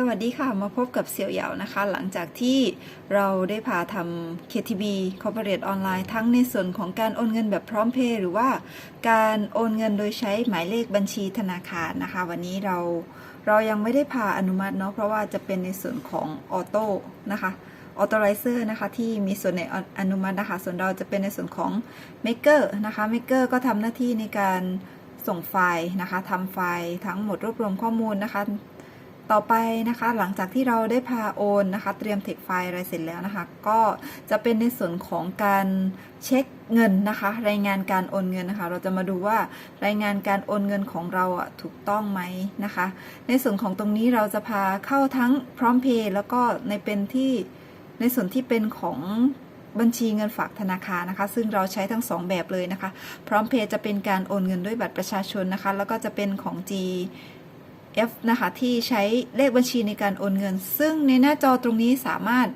สวัสดีค่ะมาพบกับเสี่ยวเหยานะคะ หลังจากที่เราได้พาทำ KTB Corporate Online ทั้งในส่วนของการโอนเงินแบบพร้อมเพย์หรือว่าการโอนเงินโดยใช้หมายเลขบัญชีธนาคารนะคะ วันนี้เราเรายังไม่ได้พาอนุมัติเนาะเพราะว่าจะเป็นในส่วนของออโต้นะคะออโตไรเซอร์นะคะที่มีส่วนในอนุมัตินะคะ ส่วนเราจะเป็นในส่วนของ Maker นะคะ Maker ก็ทำหน้าที่ในการส่งไฟล์นะคะทำไฟล์ทั้งหมดรวบรวมข้อมูลนะคะ ต่อไปนะคะหลังจากที่เราได้พาโอนนะคะ เตรียมเทคไฟล์อะไรเสร็จแล้วนะคะ ก็จะเป็นในส่วนของการเช็คเงินนะคะ รายงานการโอนเงินนะคะ เราจะมาดูว่ารายงานการโอนเงินของเราอะถูกต้องไหมนะคะ ในส่วนของตรงนี้เราจะพาเข้าทั้งพร้อมเพย์แล้วก็ในเป็นที่ในส่วนที่เป็นของบัญชีเงินฝากธนาคารนะคะ ซึ่งเราใช้ทั้งสองแบบเลยนะคะ พร้อมเพย์จะเป็นการโอนเงินด้วยบัตรประชาชนนะคะ แล้วก็จะเป็นของ G F นะคะที่ใช้เลขบัญชีในการโอนเงิน ซึ่งในหน้าจอตรงนี้สามารถ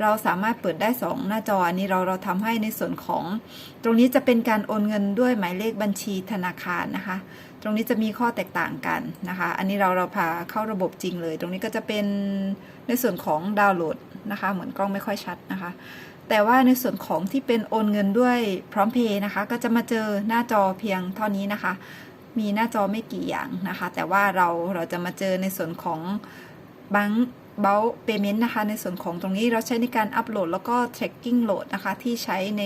เราสามารถเปิดได้ 2 หน้าจออันนี้เราเราทำให้ในส่วนของ ตรงนี้จะเป็นการโอนเงินด้วยหมายเลขบัญชีธนาคารนะคะ ตรงนี้จะมีข้อแตกต่างกันนะคะ อันนี้เราเราพาเข้าระบบจริงเลย ตรงนี้ก็จะเป็นในส่วนของดาวน์โหลดนะคะ เหมือนกล้องไม่ค่อยชัดนะคะ แต่ว่าในส่วนของที่เป็นโอนเงินด้วยพร้อมเพย์นะคะ ก็จะมาเจอหน้าจอเพียงเท่านี้นะคะ มีหน้าจอไม่กี่อย่างนะคะ แต่ว่าเราเราจะมาเจอในส่วนของบังเบลเปเมนต์นะคะ ในส่วนของตรงนี้เราใช้ในการอัปโหลดแล้วก็ tracking โหลดนะคะ ที่ใช้ใน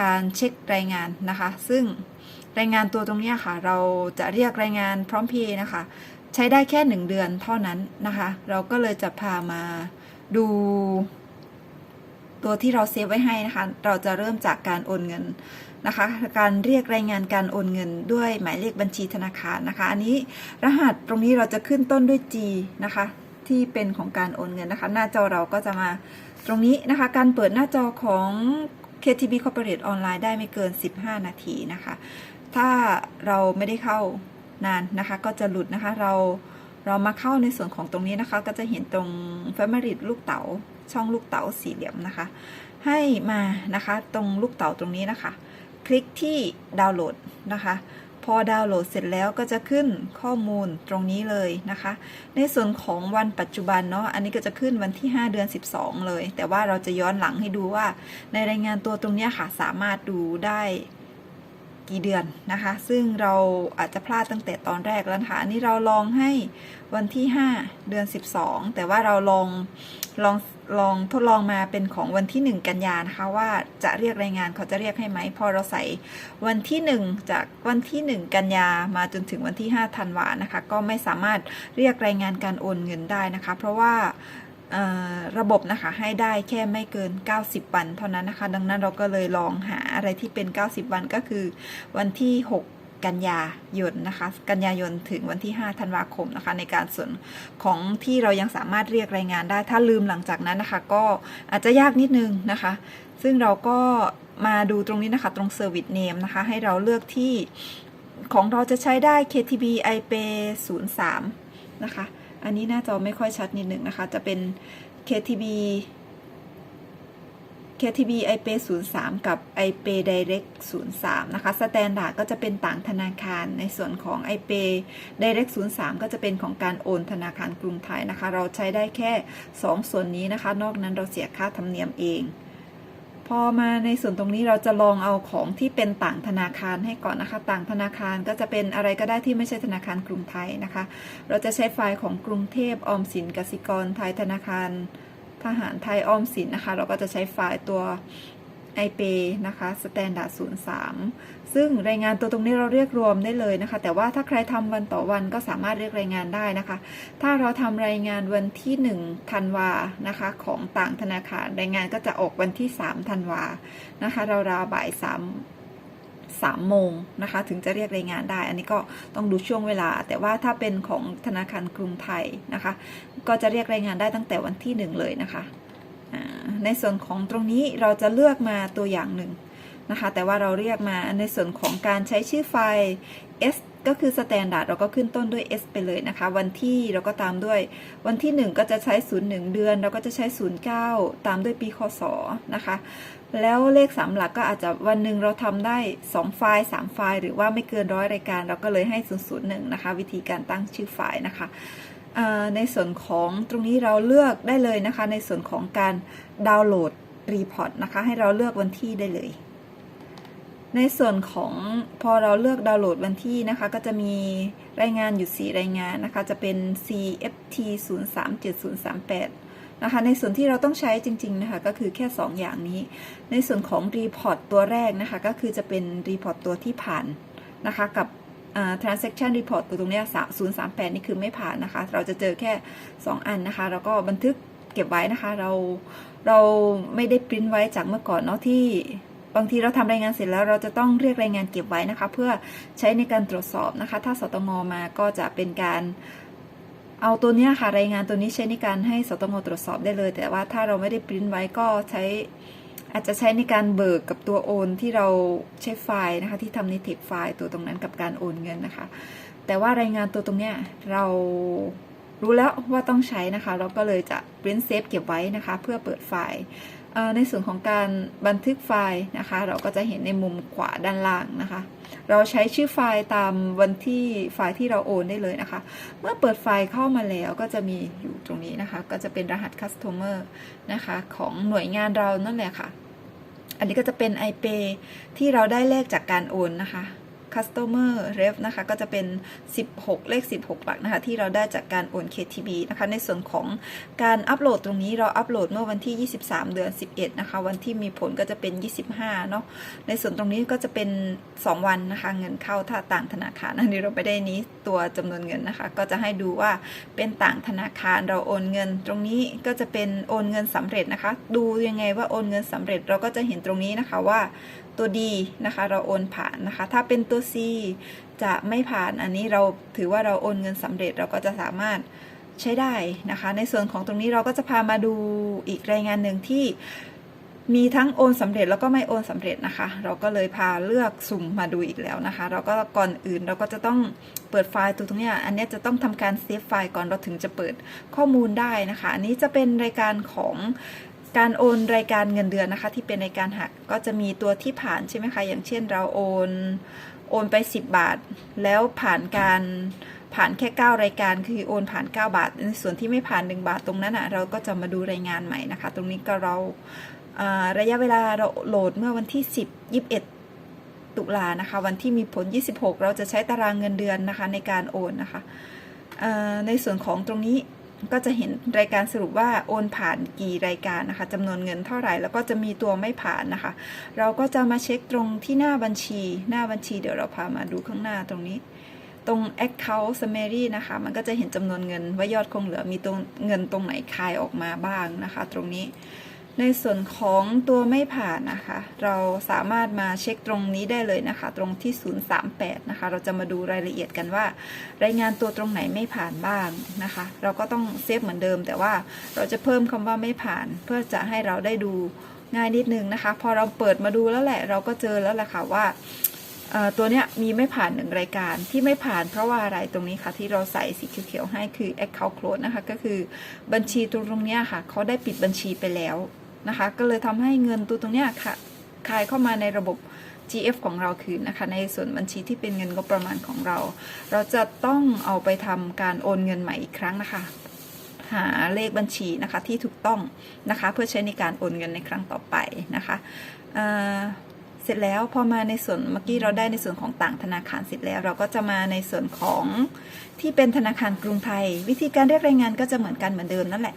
การเช็ครายงานนะคะ ซึ่งรายงานตัวตรงนี้ค่ะ เราจะเรียกรายงานพร้อมเพย์นะคะ ใช้ได้แค่ 1 เดือนเท่านั้นนะคะ เราก็เลยจะพามาดู ตัวที่เราเซฟไว้ให้นะคะ เราจะเริ่มจากการโอนเงิน นะคะ การเรียกรายงานการโอนเงินด้วยหมายเลขบัญชีธนาคารนะคะ อันนี้รหัสตรงนี้เราจะขึ้นต้นด้วย G นะคะ ที่เป็นของการโอนเงินนะคะ หน้าจอเราก็จะมาตรงนี้นะคะ การเปิดหน้าจอของ KTB Corporate Online ได้ไม่เกิน 15 นาทีนะคะ ถ้าเราไม่ได้เข้านานนะคะ ก็จะหลุดนะคะ เราเรามาเข้าในส่วนของตรงนี้นะคะ ก็จะเห็นตรง Family ลูกเต๋าช่องลูกเต๋าสี่เหลี่ยมนะคะ ให้มานะคะ ตรงลูกเต๋าตรงนี้นะคะ คลิกที่ดาวน์โหลดนะคะ พอดาวน์โหลดเสร็จแล้วก็จะขึ้นข้อมูลตรงนี้เลยนะคะ ในส่วนของวันปัจจุบันเนาะอันนี้ก็จะขึ้นวันที่ 5 เดือน 12 เลย แต่ว่าเราจะย้อนหลังให้ดูว่า ในรายงานตัวตรงนี้ค่ะสามารถดูได้กี่เดือนนะคะ ซึ่งเราอาจจะพลาดตั้งแต่ตอนแรกแล้วนะคะอันนี้เราลองให้วันที่ 5 เดือน 12 แต่ว่าเราลองลอง ลองทดลองมาเป็นของวันที่ 1 กันยานะคะว่าจะเรียกรายงานเขาจะเรียกให้ไหมพอเราใส่วันที่ 1 จากวันที่ 1 กันยามาจนถึงวันที่5ธันวานะคะ ก็ไม่สามารถเรียกรายงานการโอนเงินได้นะคะ เพราะว่าระบบนะคะให้ได้แค่ไม่เกิน 90 วันเท่านั้นนะคะ ดังนั้นเราก็เลยลองหาอะไรที่เป็น 90 วันก็คือวันที่ 6 กันยายนนะคะ กันยายนถึงวันที่ 5 ธันวาคมนะคะ ในการส่วนของที่เรายังสามารถเรียกรายงานได้ ถ้าลืมหลังจากนั้นนะคะ ก็อาจจะยากนิดนึงนะคะ ซึ่งเราก็มาดูตรงนี้นะคะ ตรง Service Name นะคะ ให้เราเลือกที่ของเราจะใช้ได้ KTB iPay 03 นะคะ อันนี้หน้าจอไม่ค่อยชัดนิดหนึ่งนะคะ จะเป็น KTB KTB iPay 03 กับ iPay Direct 03 นะคะ Standard ก็จะเป็นต่างธนาคาร ในส่วนของ iPay Direct 03 ก็จะเป็นของการโอนธนาคารกรุงไทยนะคะ เราใช้ได้แค่ 2 ส่วนนี้นะคะ นอกนั้นเราเสียค่าธรรมเนียมเอง พอมาในส่วนตรงนี้เราจะลองเอาของที่เป็นต่างธนาคารให้ก่อนนะคะ ต่างธนาคารก็จะเป็นอะไรก็ได้ที่ไม่ใช่ธนาคารกรุงไทยนะคะ เราจะใช้ไฟล์ของกรุงเทพออมสินกสิกรไทยธนาคาร ทหารไทยออมสินนะคะ เราก็จะใช้ไฟล์ตัว iPay นะคะ Standard 03ซึ่งรายงานตัวตรงนี้เราเรียกรวมได้เลยนะคะ แต่ว่าถ้าใครทำวันต่อวันก็สามารถเรียกรายงานได้นะคะ ถ้าเราทำรายงานวันที่1ธันวานะคะ ของต่างธนาคารรายงานก็จะออกวันที่3ธันวานะคะ เราวบ่าย3 3โมงนะคะถึงจะเรียกรายงานได้ อันนี้ก็ต้องดูช่วงเวลา แต่ว่าถ้าเป็นของธนาคารกรุงไทยนะคะ ก็จะเรียกรายงานได้ตั้งแต่วันที่ 1 เลยนะคะในส่วนของตรงนี้เราจะเลือกมาตัวอย่างหนึ่งนะคะแต่ว่าเราเรียกมาในส่วนของการใช้ชื่อไฟล์ s ก็คือ standard เราก็ขึ้นต้นด้วย s ไปเลยนะคะ วันที่เราก็ตามด้วย วันที่ 1 ก็จะใช้ 01 เดือน เราก็จะใช้ 09 ตามด้วยปีคศนะคะ แล้วเลขสามหลักก็อาจจะวันหนึ่งเราทำได้ 2 ไฟล์ 3 ไฟล์ หรือว่าไม่เกินร้อยรายการ เราก็เลยให้ 001 นะคะ วิธีการตั้งชื่อไฟล์นะคะในส่วนของตรงนี้เราเลือกได้เลยนะคะ ในส่วนของการดาวน์โหลดรีพอร์ตนะคะ ให้เราเลือกวันที่ได้เลย ในส่วนของพอเราเลือกดาวน์โหลดวันที่นะคะ ก็จะมีรายงานอยู่ 4 รายงานนะคะ จะเป็น CFT 0 3 7 0 3 8นะคะ ในส่วนที่เราต้องใช้จริง ๆ นะคะ ก็คือแค่ 2 อย่างนี้ ในส่วนของรีพอร์ตตัวแรกนะคะ ก็คือจะเป็นรีพอร์ตตัวที่ผ่านนะคะ กับ transaction report ตัวตรงนี้038 นี่คือไม่ผ่านนะคะ เราจะเจอแค่ 2 อันนะคะ แล้วก็บันทึกเก็บไว้นะคะ เราเราไม่ได้ปริ้นไว้จากเมื่อก่อนเนาะที่ บางทีเราทำรายงานเสร็จแล้วเราจะต้องเรียกรายงานเก็บไว้นะคะ เพื่อใช้ในการตรวจสอบนะคะ ถ้าสตงมาก็จะเป็นการเอาตัวเนี้ยค่ะรายงานตัวนี้ใช้ในการให้สตงตรวจสอบได้เลย แต่ว่าถ้าเราไม่ได้ปริ้นไว้ก็ใช้อาจจะใช้ในการเบิกกับตัวโอนที่เราใช้ไฟล์นะคะ ที่ทำในเทคไฟล์ตัวตรงนั้นกับการโอนเงินนะคะ แต่ว่ารายงานตัวตรงเนี้ยเรารู้แล้วว่าต้องใช้นะคะ เราก็เลยจะปริ้นเซฟเก็บไว้นะคะ เพื่อเปิดไฟล์ ในส่วนของการบันทึกไฟล์นะคะ เราก็จะเห็นในมุมขวาด้านล่างนะคะ เราใช้ชื่อไฟล์ตามวันที่ไฟล์ที่เราโอนได้เลยนะคะ เมื่อเปิดไฟล์เข้ามาแล้วก็จะมีอยู่ตรงนี้นะคะ ก็จะเป็นรหัส customer นะคะของหน่วยงานเรานั่นแหละค่ะ อันนี้ก็จะเป็น iPay ที่เราได้เลขจากการโอนนะคะ customer ref นะคะ ก็จะเป็น 16 เลข 16 หลักนะคะ ที่เราได้จากการโอน KTB นะคะ ในส่วนของการอัปโหลดตรงนี้เราอัปโหลดเมื่อวันที่ 23 เดือน 11 นะคะ วันที่มีผลก็จะเป็น 25 เนาะ ในส่วนตรงนี้ก็จะเป็น 2 วันนะคะ เงินเข้าถ้าต่างธนาคาร อันนี้เราไม่ได้นี้ตัวจำนวนเงินนะคะ ก็จะให้ดูว่าเป็นต่างธนาคารเราโอนเงิน ตรงนี้ก็จะเป็นโอนเงินสำเร็จนะคะ ดูยังไงว่าโอนเงินสำเร็จเราก็จะเห็นตรงนี้นะคะว่า ตัวดีนะคะ เราโอนผ่านนะคะ ถ้าเป็นตัว C จะไม่ผ่านอันนี้เราถือว่าเราโอนเงินสำเร็จเราก็จะสามารถใช้ได้นะคะ ในส่วนของตรงนี้เราก็จะพามาดูอีกรายงานหนึ่งที่มีทั้งโอนสำเร็จแล้วก็ไม่โอนสำเร็จนะคะ เราก็เลยพาเลือกสุ่มมาดูอีกแล้วนะคะ เราก็ก่อนอื่นเราก็จะต้องเปิดไฟล์ตัวตรงนี้อันนี้จะต้องทำการเซฟไฟล์ก่อนเราถึงจะเปิดข้อมูลได้นะคะ อันนี้จะเป็นรายการของ การโอนรายการเงินเดือนนะคะ ที่เป็นรายการหักก็จะมีตัวที่ผ่านใช่ไหมคะ อย่างเช่นเราโอนโอนไป 10 บาท แล้วผ่านการผ่านแค่ 9 รายการคือโอนผ่าน 9 บาท ในส่วนที่ไม่ผ่าน 1 บาทตรงนั้นอะเราก็จะมาดูรายงานใหม่นะคะ ตรงนี้ก็เราระยะเวลาเราโหลดเมื่อวันที่ 10 21 ตุลานะคะ วันที่มีผล 26 เราจะใช้ตารางเงินเดือนนะคะในการโอนนะคะในส่วนของตรงนี้ ก็จะเห็นรายการสรุปว่าโอนผ่านกี่รายการนะคะจำนวนเงินเท่าไหร่แล้วก็จะมีตัวไม่ผ่านนะคะ เราก็จะมาเช็คตรงที่หน้าบัญชี หน้าบัญชีเดี๋ยวเราพามาดูข้างหน้าตรงนี้ ตรง account summary นะคะ มันก็จะเห็นจำนวนเงินว่ายอดคงเหลือมีตรงเงินตรงไหนคายออกมาบ้างนะคะ ตรงนี้ ในส่วนของตัวไม่ผ่านนะคะ เราสามารถมาเช็คตรงนี้ได้เลยนะคะ ตรงที่ 038 นะคะ เราจะมาดูรายละเอียดกันว่า รายงานตัวตรงไหนไม่ผ่านบ้างนะคะ เราก็ต้องเซฟเหมือนเดิม แต่ว่าเราจะเพิ่มคำว่าไม่ผ่าน เพื่อจะให้เราได้ดูง่ายนิดนึงนะคะ พอเราเปิดมาดูแล้วแหละ เราก็เจอแล้วแหละค่ะว่าตัวเนี้ยมีไม่ผ่านหนึ่งรายการที่ไม่ผ่านเพราะว่าอะไรตรงนี้ค่ะ ที่เราใส่สีเขียวๆให้คือ account close นะคะ ก็คือบัญชีตรงตรงเนี้ยค่ะ เขาได้ปิดบัญชีไปแล้ว นะคะ ก็เลยทำให้เงินตัวตรงเนี้ยค่ะคายเข้ามาในระบบ GF ของเราคืนนะคะในส่วนบัญชีที่เป็นเงินงบประมาณของเรา เราจะต้องเอาไปทำการโอนเงินใหม่อีกครั้งนะคะ หาเลขบัญชีนะคะที่ถูกต้องนะคะ เพื่อใช้ในการโอนเงินในครั้งต่อไปนะคะ เสร็จแล้วพอมาในส่วนเมื่อกี้เราได้ในส่วนของต่างธนาคารเสร็จแล้ว เราก็จะมาในส่วนของที่เป็นธนาคารกรุงไทย วิธีการเรียกรายงานก็จะเหมือนกันเหมือนเดิมนั่นแหละ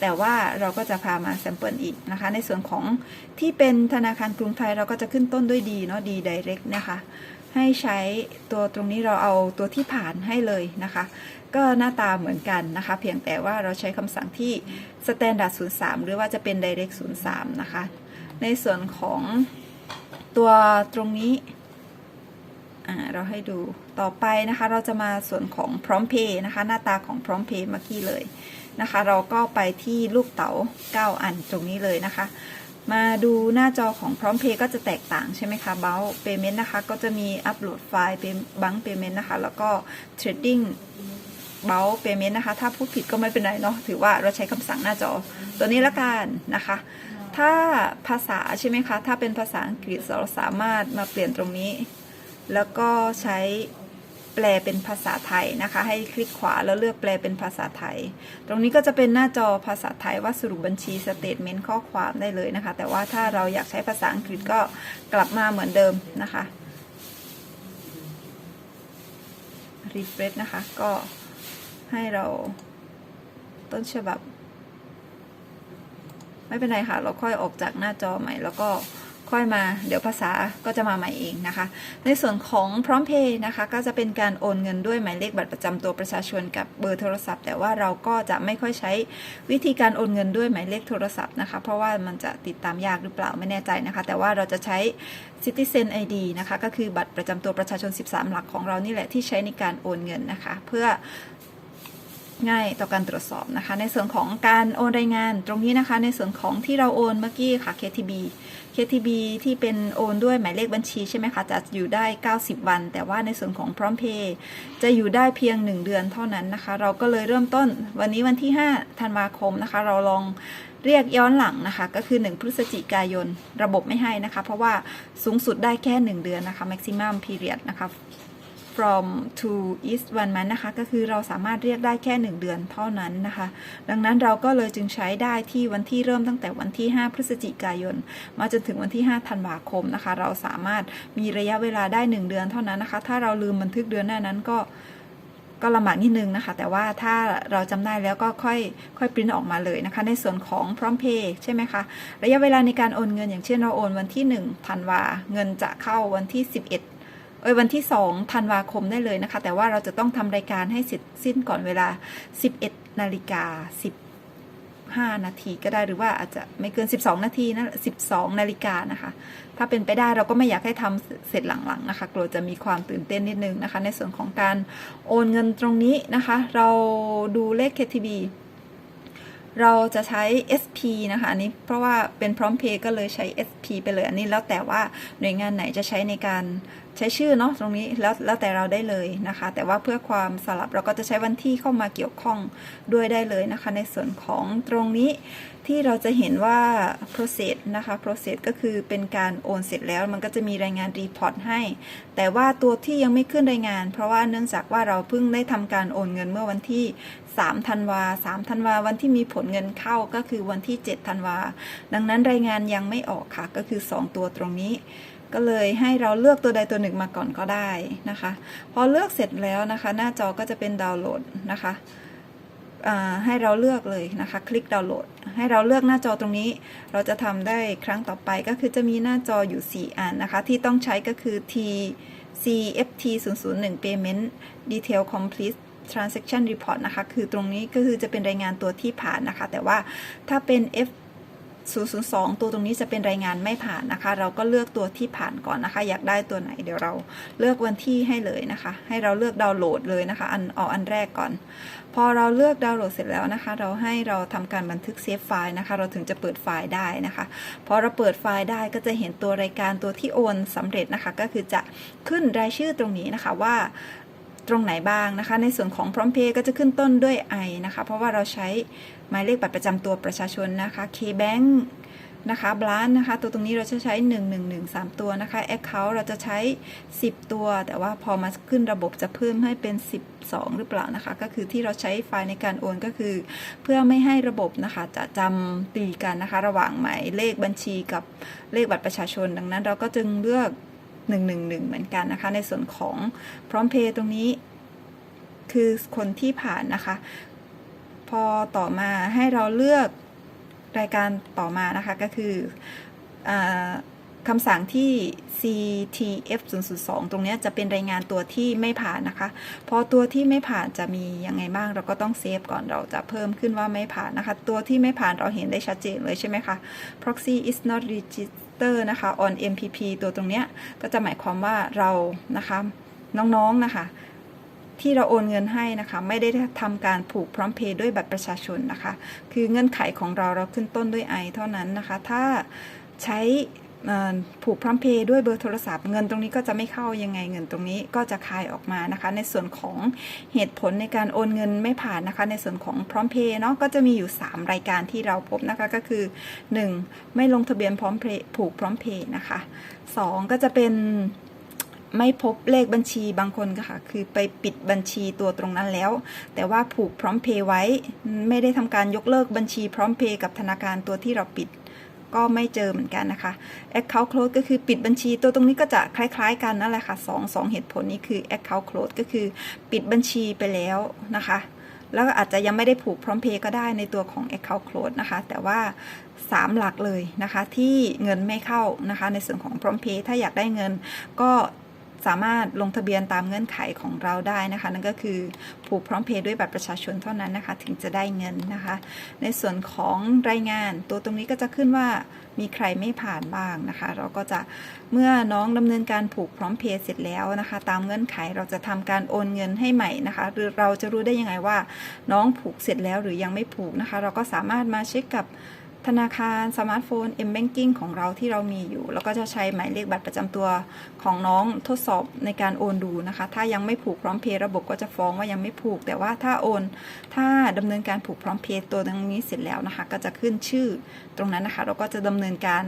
แต่ว่าเราก็จะพามาแซมเปิลอีกนะคะ ในส่วนของที่เป็นธนาคารกรุงไทยเราก็จะขึ้นต้นด้วยดีเนาะดี direct นะคะ ให้ใช้ตัวตรงนี้เราเอาตัวที่ผ่านให้เลยนะคะ ก็หน้าตาเหมือนกันนะคะ เพียงแต่ว่าเราใช้คำสั่งที่ standard 03 หรือว่าจะเป็น direct 03 นะคะ ในส่วนของ ตัวตรงนี้ เราให้ดูต่อไปนะคะ เราจะมาส่วนของพร้อมเพย์นะคะ หน้าตาของพร้อมเพย์เมื่อกี้เลยนะคะ เราก็ไปที่ลูกเต๋า 9 อันตรงนี้เลยนะคะ มาดูหน้าจอของพร้อมเพย์ก็จะแตกต่างใช่ไหมคะเบลเปเมนต์นะคะ ก็จะมีอัปโหลดไฟล์บังเปเมนต์นะคะ แล้วก็เทรดดิ้งเบลเปเมนต์นะคะ ถ้าพูดผิดก็ไม่เป็นไรเนาะ ถือว่าเราใช้คำสั่งหน้าจอตัวนี้ละกันนะคะ ถ้าภาษาใช่ไหมคะ ถ้าเป็นภาษาอังกฤษเราสามารถมาเปลี่ยนตรงนี้ แล้วก็ใช้แปลเป็นภาษาไทยนะคะ ให้คลิกขวาแล้วเลือกแปลเป็นภาษาไทย ตรงนี้ก็จะเป็นหน้าจอภาษาไทยว่าสรุปบัญชีสเตทเมนต์ข้อความได้เลยนะคะ แต่ว่าถ้าเราอยากใช้ภาษาอังกฤษก็กลับมาเหมือนเดิมนะคะรีเฟรชนะคะ ก็ให้เราต้นฉบับ ไม่เป็นไรค่ะ เราค่อยออกจากหน้าจอใหม่ แล้วก็ค่อยมาเดี๋ยวภาษาก็จะมาใหม่เองนะคะ ในส่วนของพร้อมเพย์นะคะ ก็จะเป็นการโอนเงินด้วยหมายเลขบัตรประจำตัวประชาชนกับเบอร์โทรศัพท์ แต่ว่าเราก็จะไม่ค่อยใช้วิธีการโอนเงินด้วยหมายเลขโทรศัพท์นะคะ เพราะว่ามันจะติดตามยากหรือเปล่าไม่แน่ใจนะคะ แต่ว่าเราจะใช้ Citizen ID นะคะ ก็คือบัตรประจำตัวประชาชน 13 หลักของเรานี่แหละที่ใช้ในการโอนเงินนะคะ เพื่อ ง่ายต่อการตรวจสอบนะคะ ในส่วนของการโอนรายงานตรงนี้นะคะ ในส่วนของที่เราโอนเมื่อกี้ค่ะ KTB KTB ที่เป็นโอนด้วยหมายเลขบัญชีใช่ไหมคะ จะอยู่ได้ 90 วัน แต่ว่าในส่วนของพร้อมเพย์จะอยู่ได้เพียง 1 เดือนเท่านั้นนะคะ เราก็เลยเริ่มต้นวันนี้วันที่ 5 ธันวาคมนะคะ เราลองเรียกย้อนหลังนะคะ ก็คือ 1 พฤศจิกายน ระบบไม่ให้นะคะ เพราะว่าสูงสุดได้แค่ 1 เดือนนะคะ maximum period นะคะ from to is one month นะคะ ก็คือเราสามารถเรียกได้แค่ 1 เดือนเท่านั้นนะคะ ดังนั้นเราก็เลยจึงใช้ได้ที่วันที่เริ่มตั้งแต่วันที่ 5 พฤศจิกายน มาจนถึงวันที่ 5 ธันวาคมนะคะ เราสามารถมีระยะเวลาได้ 1 เดือนเท่านั้นนะคะ ถ้าเราลืมบันทึกเดือนหน้านั้นก็ก็ลำบากนิดนึงนะคะ แต่ว่าถ้าเราจำได้แล้วก็ค่อยค่อยปริ้นออกมาเลยนะคะ ในส่วนของพร้อมเพย์ใช่ไหมคะระยะเวลาในการโอนเงินอย่างเช่นเราโอนวันที่1ธันวาเงินจะเข้าวันที่ 11 เอ้ยวันที่2ธันวาคมได้เลยนะคะ แต่ว่าเราจะต้องทำรายการให้เสร็จสิ้นก่อนเวลา 11นาฬิกา15 นาทีก็ได้หรือว่าอาจจะไม่เกิน 12 นาทีนะ12 นาฬิกานะคะ ถ้าเป็นไปได้เราก็ไม่อยากให้ทำเสร็จหลังๆนะคะ กลัวจะมีความตื่นเต้นนิดนึงนะคะ ในส่วนของการโอนเงินตรงนี้นะคะ เราดูเลข KTB เราจะใช้ SP นะคะ อันนี้เพราะว่าเป็นพร้อมเพย์ก็เลยใช้ SP ไปเลย อันนี้แล้วแต่ว่าหน่วยงานไหนจะใช้ในการ ใช้ชื่อเนาะตรงนี้แล้วแล้วแต่เราได้เลยนะคะ แต่ว่าเพื่อความสลับเราก็จะใช้วันที่เข้ามาเกี่ยวข้องด้วยได้เลยนะคะ ในส่วนของตรงนี้ที่เราจะเห็นว่า process นะคะ process ก็คือเป็นการโอนเสร็จแล้วมันก็จะมีรายงาน report ให้ แต่ว่าตัวที่ยังไม่ขึ้นรายงาน เพราะว่าเนื่องจากว่าเราเพิ่งได้ทำการโอนเงินเมื่อวันที่3ธันวา3ธันวาวันที่มีผลเงินเข้าก็คือวันที่7ธันวาดังนั้นรายงานยังไม่ออกค่ะ ก็คือ 2 ตัวตรงนี้ ก็เลยให้เราเลือกตัวใดตัวหนึ่งมาก่อนก็ได้นะคะ พอเลือกเสร็จแล้วนะคะ หน้าจอก็จะเป็นดาวน์โหลดนะคะให้เราเลือกเลยนะคะ คลิกดาวน์โหลด ให้เราเลือกหน้าจอตรงนี้ เราจะทำได้ครั้งต่อไปก็คือจะมีหน้าจออยู่ 4 อันนะคะ ที่ต้องใช้ก็คือ T CFT 001 Payment Detail Complete Transaction Report นะคะ คือตรงนี้ก็คือจะเป็นรายงานตัวที่ผ่านนะคะ แต่ว่าถ้าเป็น F 002 ตัวตรงนี้จะเป็นรายงานไม่ผ่านนะคะ เราก็เลือกตัวที่ผ่านก่อนนะคะ อยากได้ตัวไหนเดี๋ยวเราเลือกวันที่ให้เลยนะคะ ให้เราเลือกดาวน์โหลดเลยนะคะ อันเอาอันแรกก่อน พอเราเลือกดาวน์โหลดเสร็จแล้วนะคะ เราให้เราทำการบันทึกเซฟไฟล์นะคะ เราถึงจะเปิดไฟล์ได้นะคะพอเราเปิดไฟล์ได้ก็จะเห็นตัวรายการตัวที่โอนสำเร็จนะคะ ก็คือจะขึ้นรายชื่อตรงนี้นะคะว่าตรงไหนบ้างนะคะ ในส่วนของพร้อมเพย์ก็จะขึ้นต้นด้วย I นะคะ เพราะว่าเราใช้ หมายเลขบัตรประจำตัวประชาชนนะคะ KBank นะคะบลานนะคะ ตัวตรงนี้เราจะใช้ 1 1 1 3 ตัวนะคะ Account เราจะใช้ 10 ตัว แต่ว่าพอมาขึ้นระบบจะเพิ่มให้เป็น 12 หรือเปล่านะคะ ก็คือที่เราใช้ไฟล์ในการโอนก็คือ เพื่อไม่ให้ระบบนะคะจะจำตีกันนะคะ ระหว่างหมายเลขบัญชีกับเลขบัตรประชาชน ดังนั้นเราก็จึงเลือก 111 เหมือนกันนะคะ ในส่วนของพร้อมเพย์ตรงนี้คือคนที่ผ่านนะคะ พอต่อมาให้เราเลือกรายการต่อมานะคะก็คืออคำสั่งที่ CTF 002ตรงนี้จะเป็นรายงานตัวที่ไม่ผ่านนะคะ พอตัวที่ไม่ผ่านจะมียังไงบ้าง เราก็ต้องเซฟก่อนเราจะเพิ่มขึ้นว่าไม่ผ่านนะคะ ตัวที่ไม่ผ่านเราเห็นได้ชัดเจนเลยใช่ไหมคะ proxy is not registered นะคะ on MPP ตัวตรงเนี้ยก็จะหมายความว่าเรานะคะน้องๆนะคะ ที่เราโอนเงินให้นะคะ ไม่ได้ทำการผูกพร้อมเพย์ด้วยบัตรประชาชนนะคะ คือเงื่อนไขของเราเราขึ้นต้นด้วย I เท่านั้นนะคะ ถ้าใช้ผูกพร้อมเพย์ด้วยเบอร์โทรศัพท์เงินตรงนี้ก็จะไม่เข้ายังไงเงินตรงนี้ก็จะคายออกมานะคะ ในส่วนของเหตุผลในการโอนเงินไม่ผ่านนะคะ ในส่วนของพร้อมเพย์เนาะก็จะมีอยู่ 3 รายการที่เราพบนะคะก็คือ 1. ไม่ลงทะเบียนพร้อมเพย์ผูกพร้อมเพย์นะคะ 2 ก็จะเป็น ไม่พบเลขบัญชีบางคนก็ค่ะ คือไปปิดบัญชีตัวตรงนั้นแล้ว แต่ว่าผูกพร้อมเพย์ไว้ ไม่ได้ทำการยกเลิกบัญชีพร้อมเพย์กับธนาคารตัวที่เราปิด ก็ไม่เจอเหมือนกันนะคะ Account close ก็คือปิดบัญชีตัวตรงนี้ก็จะคล้ายๆกันนั่นแหละค่ะสองสองเหตุผลนี้คือ Account close ก็คือปิดบัญชีไปแล้วนะคะแล้วอาจจะยังไม่ได้ผูกพร้อมเพย์ก็ได้ในตัวของ Account close นะคะ แต่ว่า 3 หลักเลยนะคะ ที่เงินไม่เข้านะคะ ในส่วนของพร้อมเพย์ถ้าอยากได้เงินก็ สามารถลงทะเบียนตามเงื่อนไขของเราได้นะคะ นั่นก็คือผูกพร้อมเพย์ด้วยบัตรประชาชนเท่านั้นนะคะ ถึงจะได้เงินนะคะ ในส่วนของรายงานตัวตรงนี้ก็จะขึ้นว่ามีใครไม่ผ่านบ้างนะคะ เราก็จะเมื่อน้องดำเนินการผูกพร้อมเพย์เสร็จแล้วนะคะ ตามเงื่อนไขเราจะทำการโอนเงินให้ใหม่นะคะ หรือเราจะรู้ได้ยังไงว่า น้องผูกเสร็จแล้วหรือยังไม่ผูกนะคะ เราก็สามารถมาเช็คกับ ธนาคารสมาร์ทโฟน M Banking ของเราที่เรามีอยู่ แล้วก็จะใช้หมายเลขบัตรประจำตัวของน้องทดสอบในการโอนดูนะคะ ถ้ายังไม่ผูกพร้อมเพย์ระบบก็จะฟ้องว่ายังไม่ผูก แต่ว่าถ้าโอน ถ้าดำเนินการผูกพร้อมเพย์ตัวตรงนี้เสร็จแล้วนะคะ ก็จะขึ้นชื่อตรงนั้นนะคะ เราก็จะดำเนินการ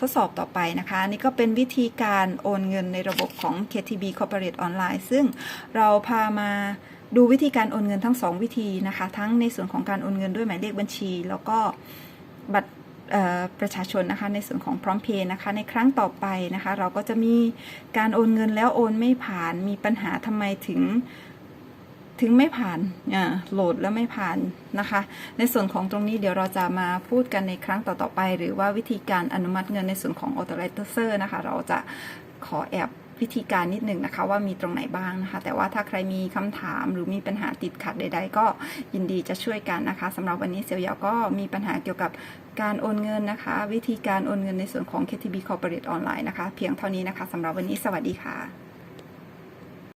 ทดสอบต่อไปนะคะนนี่ก็เป็นวิธีการโอนเงินในระบบของ KTB Corporate Online ซึ่งเราพามาดูวิธีการโอนเงินทั้ง 2 วิธีนะคะ ทั้งในส่วนของการโอนเงินด้วยหมายเลขบัญชี แล้วก็ บัตรประชาชนนะคะในส่วนของพร้อมเพย์นะคะในครั้งต่อไปนะคะ เราก็จะมีการโอนเงินแล้วโอนไม่ผ่านมีปัญหาทำไมถึงถึงไม่ผ่านโหลดแล้วไม่ผ่านนะคะ ในส่วนของตรงนี้เดี๋ยวเราจะมาพูดกันในครั้งต่อๆไป หรือว่าวิธีการอนุมัติเงินในส่วนของ authorizer นะคะ เราจะขอแอบ วิธีการนิดหนึ่งนะคะ ว่ามีตรงไหนบ้างนะคะ แต่ว่าถ้าใครมีคำถามหรือมีปัญหาติดขัดใด ๆ ก็ยินดีจะช่วยกันนะคะสำหรับวันนี้เซียวยาวก็มีปัญหาเกี่ยวกับการโอนเงินนะคะ วิธีการโอนเงินในส่วนของ KTB Corporate Online นะคะ เพียงเท่านี้นะคะสำหรับวันนี้สวัสดีค่ะ